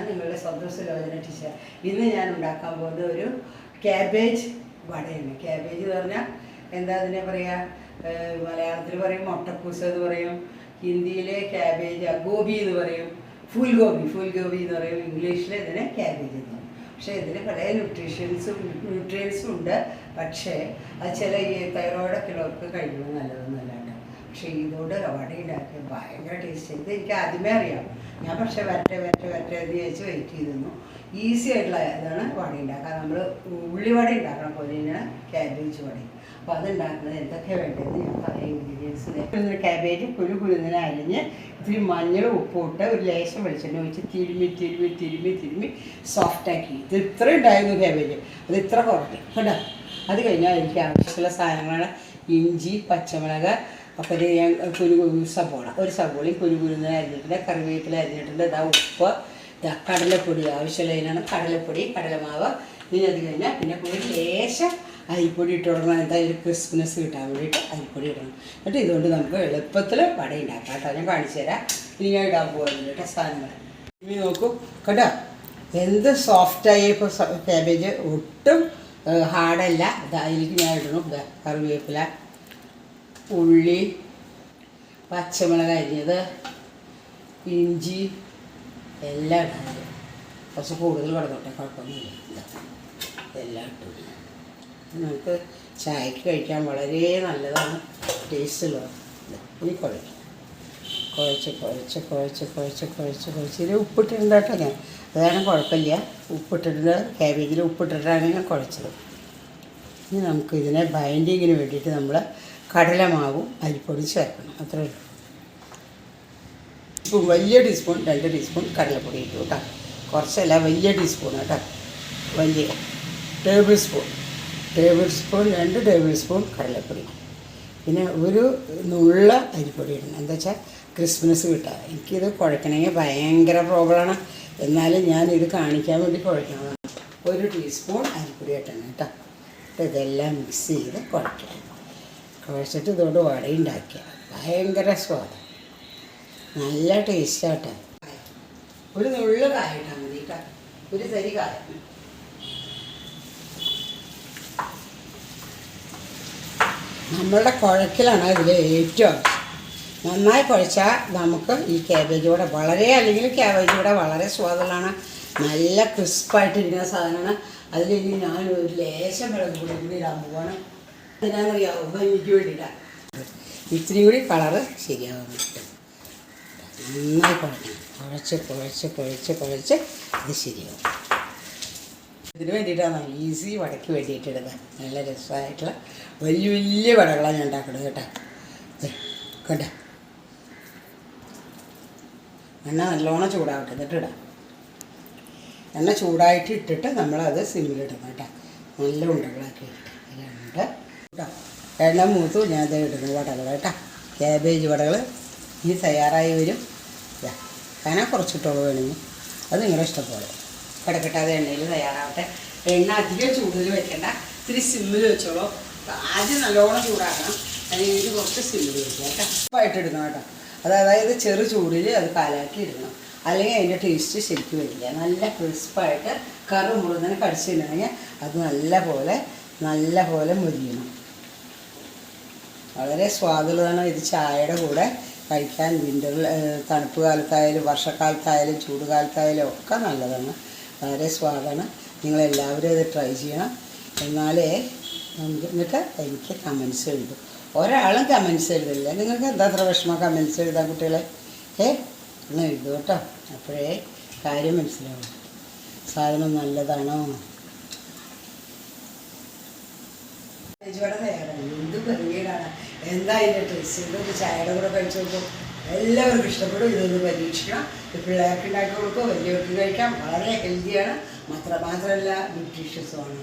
ഞാൻ നിങ്ങളുടെ സ്വന്തം സുലോചന ടീച്ചർ. ഇന്ന് ഞാൻ ഉണ്ടാക്കാൻ പോകുന്നത് ഒരു ക്യാബേജ് വടയാണ്. ക്യാബേജ് എന്ന് പറഞ്ഞാൽ എന്താ അതിനെ പറയുക മലയാളത്തിൽ പറയും മുട്ടക്കൂസ് എന്ന് പറയും. ഹിന്ദിയിലെ ക്യാബേജ് ഗോബി എന്ന് പറയും. ഫുൾ ഗോബി ഫുൾ ഗോബി എന്ന് പറയും. ഇംഗ്ലീഷിൽ ഇതിനെ ക്യാബേജ് എന്ന് പറയും. പക്ഷേ ഇതിന് പല ന്യൂട്രീഷ്യൻസും ന്യൂട്രിയൻസും ഉണ്ട്. പക്ഷേ അത് ചില ഈ തൈറോയിഡൊക്കെ ഉള്ളവർക്ക് കഴിക്കുന്നത് നല്ലതൊന്നുമല്ല. കേട്ടോ പക്ഷേ ഇതോട് വട ഉണ്ടാക്കി ഭയങ്കര ടേസ്റ്റ് ഇത് എനിക്ക് ആദ്യമേ അറിയാം. ഞാൻ പക്ഷേ വരട്ടെ വരട്ടെ വരട്ടെ എന്ന് ചോദിച്ച് വെയിറ്റ് ചെയ്തിരുന്നു. ഈസി ആയിട്ടുള്ള ഇതാണ് വട ഉണ്ടാക്കുക. നമ്മൾ ഉള്ളിവട ഉണ്ടാക്കണം. പോലെ തന്നെയാണ് ക്യാബേജ് വട. അപ്പോൾ അത് ഉണ്ടാക്കുന്നത് എന്തൊക്കെയാണ് വേണ്ടതെന്ന് ഞാൻ പറയാം. ഇൻഗ്രീഡിയൻസ് ക്യാബേജ് കുരു കുരുന്നിനെ അരിഞ്ഞ് ഇത്തിരി മഞ്ഞൾ ഉപ്പിട്ട് ഒരു ലേശം വെളിച്ചെണ്ണ ഒഴിച്ച് തിരുമി തിരുമി തിരുമി തിരുമി സോഫ്റ്റാക്കി ഇത് ഇത്ര ഉണ്ടായിരുന്നു ക്യാബേജ് അത് ഇത്ര കുറഞ്ഞു. കേട്ടോ? അത് കഴിഞ്ഞാൽ എനിക്ക് ആവശ്യമുള്ള സാധനങ്ങളാണ് ഇഞ്ചി പച്ചമുളക് അപ്പോൾ ഇത് ഞാൻ കുരു സബോള ഒരു സബോളയും കുരുകുരുന്ന് അരിഞ്ഞിട്ടുണ്ട് കറിവേപ്പില അരിഞ്ഞിട്ടുണ്ട് ഇതാ ഉപ്പ് ഇതാ കടലപ്പൊടി ആവശ്യമുള്ളതിനാണ് കടലപ്പൊടി കടലമാവ്. ഇനി അത് കഴിഞ്ഞാൽ പിന്നെ ഒരു ലേശം അരിപ്പൊടി ഇട്ട് തുടങ്ങണം എന്താ ഒരു ക്രിസ്മസ് കിട്ടാൻ വേണ്ടിയിട്ട് അരിപ്പൊടി ഇടണം. എന്നിട്ട് ഇതുകൊണ്ട് നമുക്ക് എളുപ്പത്തിൽ വട ഉണ്ടാക്കാം കേട്ടോ. ഞാൻ കാണിച്ചു തരാം. ഇനി ഞാൻ ഇടാൻ പോകുന്നില്ല കേട്ടോ സാധനങ്ങൾ ഇനി നോക്കൂ. കേട്ടോ എന്ത് സോഫ്റ്റായി ഇപ്പോൾ ക്യാബേജ് ഒട്ടും ഹാർഡല്ല അതിലേക്ക് ഞാൻ ഇടണം. കറിവേപ്പില. ഉള്ളി പച്ചമുളക് അരിഞ്ഞത് ഇഞ്ചി എല്ലാം ഇടാൻ കുറച്ച് കൂടുതൽ കിടന്നോട്ടെ കുഴപ്പമൊന്നുമില്ല. എല്ലാം ഇട്ടു. നമുക്ക് ചായക്ക് കഴിക്കാൻ വളരെ നല്ലതാണ് ടേസ്റ്റ് ഉള്ളത്. ഇനി കുഴയ്ക്കും. കുഴച്ച് കുഴച്ച് കുഴച്ച് കുഴച്ച് കുഴച്ച് കുഴച്ച്. ഇതിൽ ഉപ്പിട്ടിട്ടുണ്ട് കേട്ടോ ഞാൻ. അതാണ് കുഴപ്പമില്ല. ഉപ്പിട്ടിട്ടുണ്ട് ക്യാബേജിൽ ഉപ്പിട്ടിട്ടാണ് ഞാൻ കുഴച്ചത്. ഇനി നമുക്ക് ഇതിനെ ബൈൻഡിങ്ങിന് വേണ്ടിയിട്ട് നമ്മൾ കടലമാവും അരിപ്പൊടി ചേർക്കണം. അത്രേ ഉള്ളൂ. ഇപ്പോൾ വലിയ ടീസ്പൂൺ രണ്ട് ടീസ്പൂൺ കടലപ്പൊടി ഇട്ടു കേട്ടോ. കുറച്ചല്ല വലിയ ടീസ്പൂൺ കേട്ടോ. വലിയ ടേബിൾ സ്പൂൺ ടേബിൾ സ്പൂൺ രണ്ട് ടേബിൾ സ്പൂൺ കടലപ്പൊടി. പിന്നെ ഒരു നുള്ള അരിപ്പൊടി ഇടണം. എന്താ വെച്ചാൽ ക്രിസ്മസ് കിട്ടുക എനിക്കിത് കുഴക്കണമെങ്കിൽ ഭയങ്കര പ്രോബ്ലമാണ് എന്നാലും ഞാൻ ഇത് കാണിക്കാൻ വേണ്ടി കുഴക്കണം ഒരു ടീസ്പൂൺ അരിപ്പൊടി ഇട്ടണം കേട്ടോ. ഇതെല്ലാം മിക്സ് ചെയ്ത് കുഴയ്ക്കുക കുഴച്ചിട്ട് ഇതുകൊണ്ട് വട ഉണ്ടാക്കുക ഭയങ്കര സ്വാദം. നല്ല ടേസ്റ്റാട്ടോ ഒരു നുള്ള കായ മതി ഒരു തരി കായ. നമ്മളുടെ കുഴക്കിലാണ് ഇതിൽ ഏറ്റവും നന്നായി കുഴച്ചാൽ നമുക്ക് ഈ ക്യാബേജ് കൂടെ വളരെ അല്ലെങ്കിൽ ക്യാബേജ് കൂടെ വളരെ സ്വാദുള്ളതാണ്. നല്ല ക്രിസ്പായിട്ടിരിക്കുന്ന സാധനമാണ്. അതിൽ ഞാൻ ഒരു ലേശം വെള്ളം കൂടി കൂടി ഇടാൻ പോവാണ്. ഇത്തിരി കൂടി കളറ് ശരിയാവാൻ പറ്റും. നന്നായി കുഴക്കണം കുഴച്ച് കുഴച്ച് കുഴച്ച് കുഴച്ച് ഇത് ശരിയാവും. ഇതിന് വേണ്ടിയിട്ടാണ് ഈസി വടക്ക് വേണ്ടിയിട്ടിടുന്നത് നല്ല രസമായിട്ടുള്ള വലിയ വലിയ വടകളാണ് ഞാൻ ഉണ്ടാക്കുന്നത് കേട്ടോ. കണ്ടോ? എണ്ണ നല്ലോണം ചൂടാവട്ടെ എന്നിട്ട് ഇടാം. എണ്ണ ചൂടായിട്ട് ഇട്ടിട്ട് നമ്മളത് സിമ്മിലിടണം കേട്ടോ. നല്ല ഉണ്ടകളാക്കി ഇട്ടിട്ട് രണ്ട് കേട്ടോ. എണ്ണ മൂത്തു ഞാൻ ഇത് ഇടുന്നു വടകൾ കേട്ടോ. ക്യാബേജ് വടകൾ ഇനി തയ്യാറായി വരും. ഇതാ കന കുറച്ചിട്ടുള്ളൂ വേണമെങ്കിൽ. അത് നിങ്ങളുടെ ഇഷ്ടപ്പോലെ കിടക്കിട്ടാതെ എണ്ണയിൽ തയ്യാറാവട്ടെ. എണ്ണ അധികം ചൂടിൽ വെക്കണ്ട. ഇത്തിരി സിമ്മിൽ വെച്ചോളൂ. ആദ്യം നല്ലോണം ചൂടാക്കണം. അതിന് കുറച്ച് സിമ്മിൽ വെക്കുക കേട്ടോ. ഉപ്പായിട്ട് ഇടണം കേട്ടോ. അത് അതായത് ചെറു ചൂടിൽ അത് കാലാക്കി ഇടണം. അല്ലെങ്കിൽ അതിന്റെ ടേസ്റ്റ് ശരിക്കും വരില്ല. നല്ല ക്രിസ്പായിട്ട് കറു മുഴുവൻ കടിച്ചിട്ടുണ്ടെങ്കിൽ അത് നല്ല പോലെ നല്ല പോലെ മുരിയണം. വളരെ സ്വാദുള്ളതാണ്. ഇത് ചായയുടെ കൂടെ കഴിക്കാൻ വിന്ററിൽ തണുപ്പ് കാലത്തായാലും വർഷക്കാലത്തായാലും ചൂട് കാലത്തായാലും ഒക്കെ നല്ലതാണ്. വളരെ സ്വാദാണ്. നിങ്ങളെല്ലാവരും ഇത് ട്രൈ ചെയ്യണം. എന്നാലേ എന്നിട്ട് എനിക്ക് കമൻസ് എഴുതും. ഒരാളും കമൻസ് എഴുതില്ല നിങ്ങൾക്ക് എന്താ അത്ര വിഷമം കമൻസ് എഴുതാൻ കുട്ടികളെ? ഏ? ഒന്ന് എഴുതും കേട്ടോ. അപ്പോഴേ കാര്യം മനസ്സിലാവും. സാധനം നല്ലതാണോ? ഇവിടെ എന്ത് എന്തായാലും ടേസ്റ്റ് ഇതൊക്കെ ചായയുടെ കൂടെ കഴിച്ചു നോക്കും എല്ലാവർക്കും ഇഷ്ടപ്പെടും. ഇതൊന്ന് പരീക്ഷിക്കണം. പിള്ളേർക്ക് ഉണ്ടാക്കി കൊടുക്കും. വലിയവർക്ക് കഴിക്കാം. വളരെ ഹെൽത്തിയാണ് മാത്ര മാത്രമല്ല ന്യൂട്രീഷ്യസുമാണ്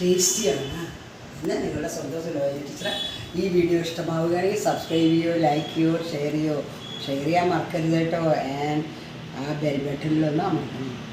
ടേസ്റ്റിയാണ് എന്ന് നിങ്ങളുടെ സുലോചന ടീച്ചർ ഈ വീഡിയോ ഇഷ്ടമാവുകയാണെങ്കിൽ സബ്സ്ക്രൈബ് ചെയ്യോ ലൈക്ക് ചെയ്യോ ഷെയർ ചെയ്യോ. ഷെയർ ചെയ്യാൻ മറക്കരുത് കേട്ടോ. ആൻഡ് ആ ബെൽ ബട്ടണിലൊന്ന് അമർത്തണം.